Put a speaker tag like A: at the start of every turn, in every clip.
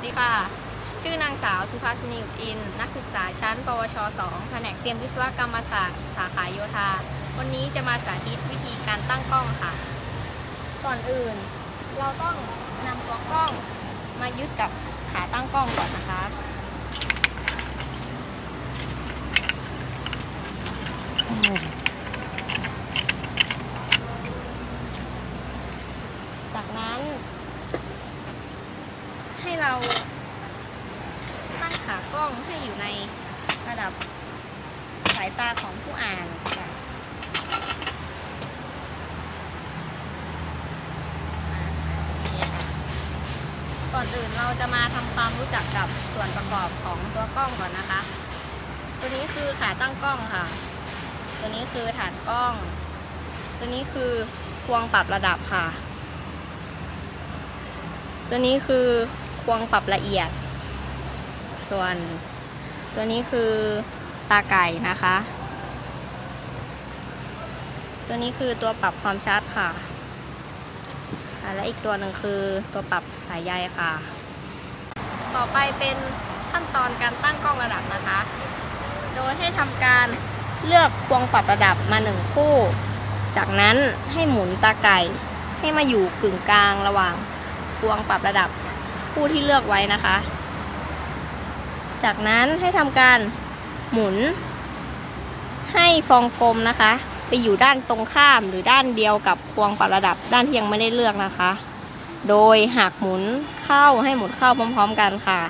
A: วัสดีค่ะ ชื่อนางสาวสุภาสินีอุอิน นักศึกษาชั้น ปวช 2 แผนกเตรียมวิศวกรรมศาสตร์สาขาโยธา วันนี้จะมาสาธิตวิธีการตั้งกล้องค่ะ ก่อนอื่น เราต้องนำตัวกล้องมายึดกับขาตั้งกล้องก่อนนะคะจากนั้น ให้เรา ตั้งขากล้องให้อยู่ในระดับสายตาของผู้อ่านค่ะก่อนอื่นเราจะมาทำความรู้จักกับส่วนประกอบของตัวกล้องก่อนนะคะ ตัวนี้คือขาตั้งกล้องค่ะ ตัวนี้คือฐานกล้อง ตัวนี้คือควงปรับระดับค่ะ ตัวนี้คือ ควงปรับละเอียด ส่วนตัวนี้คือตาไก่นะคะ ตัวนี้คือตัวปรับความชัดค่ะค่ะและอีกตัวหนึ่งคือตัวปรับสายใยค่ะ ต่อไปเป็นขั้นตอนการตั้งกล้องระดับนะคะ โดยให้ทำการเลือกควงปรับระดับมาหนึ่งคู่ จากนั้นให้หมุนตาไก่ให้มาอยู่กึ่งกลางระหว่างควงปรับระดับ คู่ที่เลือกไว้นะคะ จากนั้นให้ทำการหมุน ให้ฟองกลมนะคะ ไปอยู่ด้านตรงข้ามหรือด้านเดียวกับควงปรับระดับด้านที่ยังไม่ได้เลือกนะคะ โดยหากหมุนเข้าให้หมุนเข้าพร้อม ๆ กันค่ะ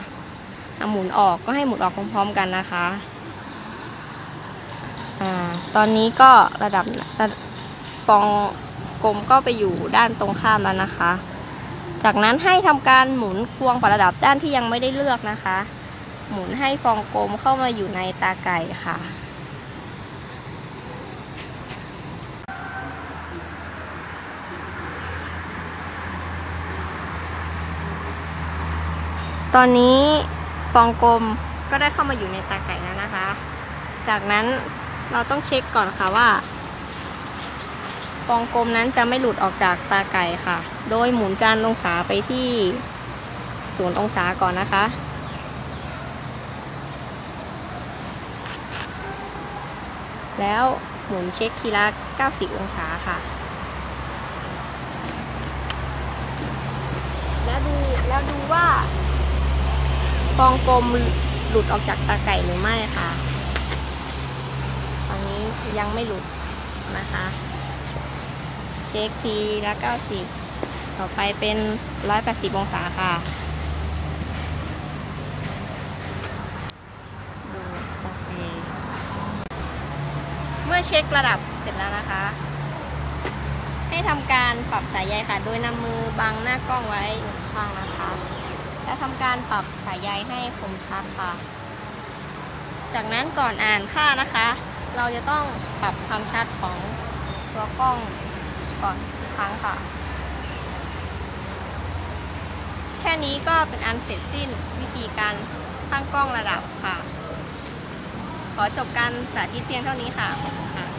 A: หมุนออกก็ให้หมุนออกพร้อม ๆ กันนะคะอ่าตอนนี้ก็ระดับฟองกลมก็ไปอยู่ด้านตรงข้ามแล้วนะคะ จากนั้นให้ทำการหมุนควงปรับระดับด้านที่ยังไม่ได้เลือกนะคะ หมุนให้ฟองกลมเข้ามาอยู่ในตาไก่ค่ะ ตอนนี้ฟองกลมก็ได้เข้ามาอยู่ในตาไก่แล้วนะคะ จากนั้นเราต้องเช็คก่อนค่ะว่า ฟองกลมนั้นจะไม่หลุดออกจากตาไก่ค่ะ โดยหมุนจานองศาไปที่ศูนย์องศาก่อนนะคะ แล้วหมุนเช็คทีละ 90 องศาค่ะ แล้วดูแล้วดูว่า ฟองกลมหลุดออกจากตาไก่หรือไม่ค่ะ ตอนนี้ยังไม่หลุดนะคะ เช็คทีละ 90 ต่อไปเป็น 180 องศาค่ะเคเมื่อเช็คระดับเสร็จแล้วนะคะ ให้ทำการปรับสายใยค่ะ โดยนำมือบังหน้ากล้องไว้หนึ่งข้างนะคะ และทำการปรับสายใยให้คมชัดค่ะ จากนั้นก่อนอ่านค่านะคะ เราจะต้องปรับความชัดของตัวกล้อง ก่อนครั้งค่ะ แค่นี้ก็เป็นอันเสร็จสิ้นวิธีการตั้งกล้องระดับค่ะ ขอจบการสาธิตเพียงเท่านี้ค่ะขอบคุณค่ะ